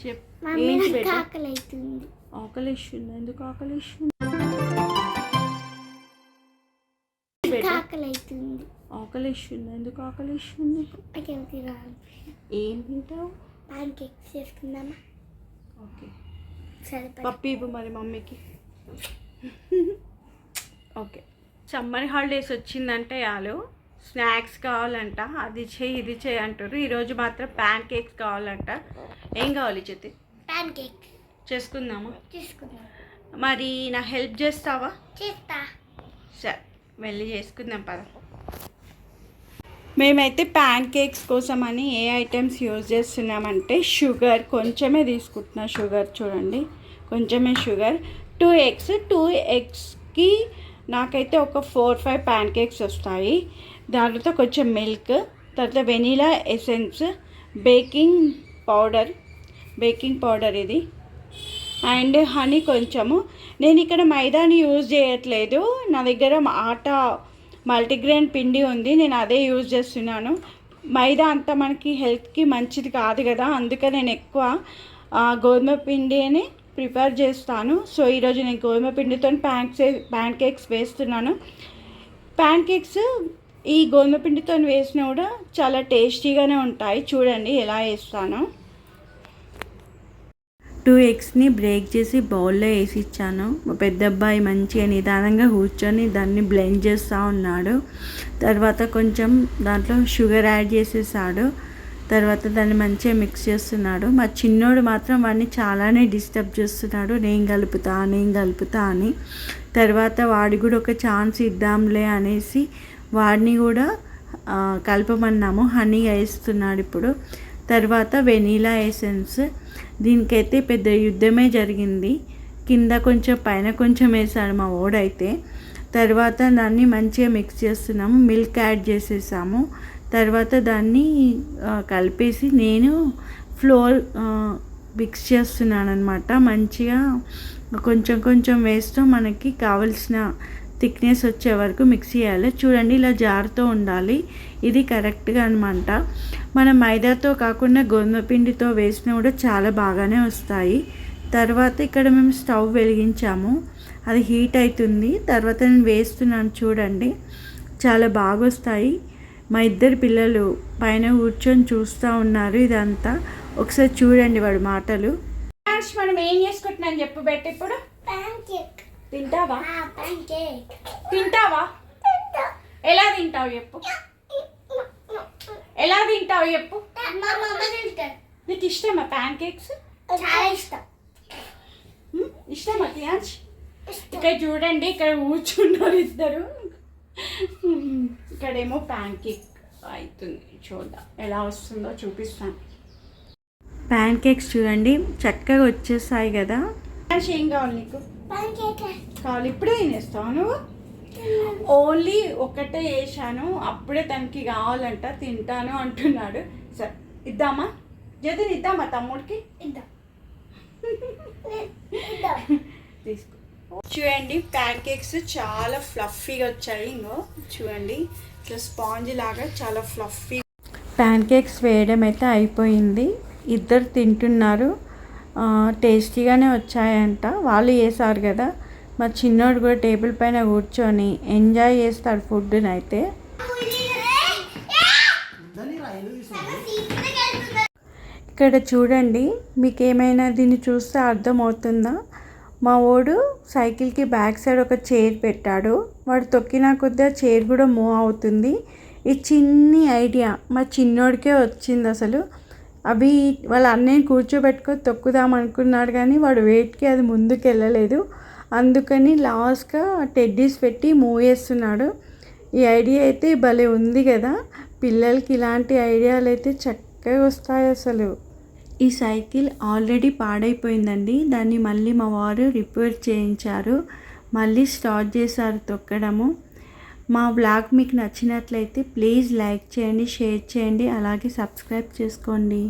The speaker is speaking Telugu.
చెప్ మమ్మీ ఏంటి నాకు బేటా ఆకలి అవుతుంది ఆకలి ఇస్తుంది ఎందుకు ఆకలి ఇస్తుంది నాకు బేటా ఆకలి అవుతుంది ఆకలి ఇస్తుంది ఎందుకు ఆకలి ఇస్తుంది నాకు ఎవరికి రాదు. ఏం తింటావు? పాన్ కేక్స్ చేసుకుందామా? ఓకే. సరే. పప్పు ఇవ్వు మరి మమ్మీకి. ఓకే. సమ్మర్ హాలిడేస్ వచ్చిందంటే చాలు. స్నాక్స్ కావాలంట అది చేయి ఇది చేయి అంటారు ఈరోజు మాత్రం ప్యాన్ కేక్స్ కావాలంట. ఏం కావాలి చెతి పాన్ కేక్. చేసుకుందామా? చేసుకుందాం. మరి నా హెల్ప్ చేస్తావా? చేస్తా. సరే వెళ్ళి చేసుకుందాం పద. మేమైతే ప్యాన్ కేక్స్ కోసం అని ఏ ఐటమ్స్ యూజ్ చేస్తున్నామంటే షుగర్ కొంచెమే తీసుకుంటున్నా షుగర్ చూడండి. కొంచెమే షుగర్. టూ ఎగ్స్ టూ ఎగ్స్కి నాకైతే ఒక ఫోర్ ఫైవ్ ప్యాన్ కేక్స్ వస్తాయి. దాంట్లో కొంచెం మిల్క్ తర్వాత vanilla essence baking powder baking powder ఇది. అండ్ హనీ కొంచెము. నేను ఇక్కడ మైదాని యూజ్ చేయట్లేదు. నా దగ్గర ఆటా మల్టీగ్రెయిన్ పిండి ఉంది. నేను అదే యూజ్ చేస్తున్నాను. మైదా అంత మనకి హెల్త్కి మంచిది కాదు కదా. అందుకే నేను ఎక్కువ గోధుమ పిండిని ప్రిపేర్ చేస్తాను. సో ఈరోజు నేను గోధుమ పిండితో ప్యాన్ ప్యాన్ కేక్స్ వేస్తున్నాను. ప్యాన్ కేక్స్ ఈ గోధుమ పిండితో వేసినా కూడా చాలా టేస్టీగానే ఉంటాయి. చూడండి ఎలా వేస్తానో. టూ ఎగ్స్ని బ్రేక్ చేసి బౌల్లో వేసి ఇచ్చాను మా పెద్ద అబ్బాయి మంచిగా నిదానంగా కూర్చొని దాన్ని బ్లెండ్ చేస్తూ ఉన్నాడు. తర్వాత కొంచెం దాంట్లో షుగర్ యాడ్ చేసేసాడు. తర్వాత దాన్ని మంచిగా మిక్స్ చేస్తున్నాడు. మా చిన్నోడు మాత్రం వాడిని చాలానే డిస్టర్బ్ చేస్తున్నాడు. నేను కలుపుతా నేను కలుపుతా అని. తర్వాత వాడి కూడా ఒక ఛాన్స్ ఇద్దాంలే అనేసి వాడిని కూడా కలపమన్నాము. హనీ వేస్తున్నాడు ఇప్పుడు. తర్వాత వెనీలా ఎసెన్స్. దీనికైతే పెద్ద యుద్ధమే జరిగింది. కింద కొంచెం పైన కొంచెం వేసాడు మా ఓడైతే. తర్వాత దాన్ని మంచిగా మిక్స్ చేస్తున్నాము. మిల్క్ యాడ్ చేసేసాము. తర్వాత దాన్ని కలిపేసి నేను ఫ్లోర్ మిక్స్ చేస్తున్నాను అనమాట మంచిగా కొంచెం కొంచెం వేస్తూ మనకి కావలసిన థిక్నెస్ వచ్చే వరకు మిక్స్ చేయాలి. చూడండి ఇలా జారుతూ ఉండాలి. ఇది కరెక్ట్గా అనమాట మనం మైదాతో కాకుండా గోధుమ పిండితో వేసినా కూడా చాలా బాగానే వస్తాయి. తర్వాత ఇక్కడ మేము స్టవ్ వెలిగించాము. అది హీట్ అవుతుంది. తర్వాత నేను వేస్తున్నాను చూడండి. చాలా బాగా వస్తాయి మా ఇద్దరు పిల్లలు పైన కూర్చొని చూస్తూ ఉన్నారు ఇదంతా. ఒకసారి చూడండి వాడి మాటలు. మనం ఏం చేసుకుంటున్నాను చెప్పు బెట్ట ఇప్పుడు? తింటావా? తింటావా? ఎలా తింటావు చెప్పు. ఎలా తింటావు చెప్పు. నీకు ఇష్టమా ప్యాన్ కేక్స్ చాలా ఇష్టం. ఇష్టమా తినాచ్ ఇక్కడ చూడండి ఇక్కడ కూర్చున్నారు ఇద్దరు. ఇక్కడేమో ప్యాన్ కేక్ అవుతుంది. చూద్దాం ఎలా వస్తుందో చూపిస్తాను. ప్యాన్ కేక్స్ చూడండి చక్కగా వచ్చేసాయి కదా. ఏం కావాలి నీకు? కావాలి ఇప్పుడే తినేస్తావు నువ్వు? ఓన్లీ ఒకటే వేసాను అప్పుడే తనకి కావాలంట తింటాను అంటున్నాడు. సరే ఇద్దామా? జతిని ఇద్దామా తమ్ముడికి? ఇద్దాం. ఇద్దాం తీసుకో. చూడండి ప్యాన్ కేక్స్ చాలా ఫ్లఫీగా వచ్చాయి. ఇంకో చూడండి ఇట్లా స్పాంజ్ లాగా చాలా ఫ్లఫీ ప్యాన్ కేక్స్ వేయడం అయితే అయిపోయింది. ఇద్దరు తింటున్నారు. టేస్టీగానే వచ్చాయంట. వాళ్ళు చేశారు కదా. మా చిన్నోడు కూడా టేబుల్ పైన కూర్చొని ఎంజాయ్ చేస్తాడు ఫుడ్ని అయితే ఇక్కడ చూడండి మీకు ఏమైనా దీన్ని చూస్తే అర్థమవుతుందా? మా వాడు సైకిల్కి బ్యాక్ సైడ్ ఒక చైర్ పెట్టాడు. వాడు తొక్కిన కొద్దిగా ఆ చైర్ కూడా మూవ్ అవుతుంది. ఈ చిన్ని ఐడియా మా చిన్నోడికే వచ్చింది అసలు. అవి వాళ్ళ అన్నయ్య కూర్చోబెట్టుకొని తొక్కుదాం అనుకున్నాడు కానీ వాడు వెయిట్కి అది ముందుకు వెళ్ళలేదు అందుకని లాస్ట్గా టెడ్డీస్ పెట్టి మూవ్ చేస్తున్నాడు ఈ ఐడియా అయితే భలే ఉంది కదా. పిల్లలకి ఇలాంటి ఐడియాలు అయితే చక్కగా వస్తాయి అసలు. ఈ సైకిల్ ఆల్రెడీ పాడైపోయిందండి. దాన్ని మళ్ళీ మా వారు రిపేర్ చేయించారు. మళ్ళీ స్టార్ట్ చేశారు తొక్కడము. మా బ్లాగ్ మీకు నచ్చినట్లయితే ప్లీజ్ లైక్ చేయండి షేర్ చేయండి అలాగే సబ్స్క్రైబ్ చేసుకోండి.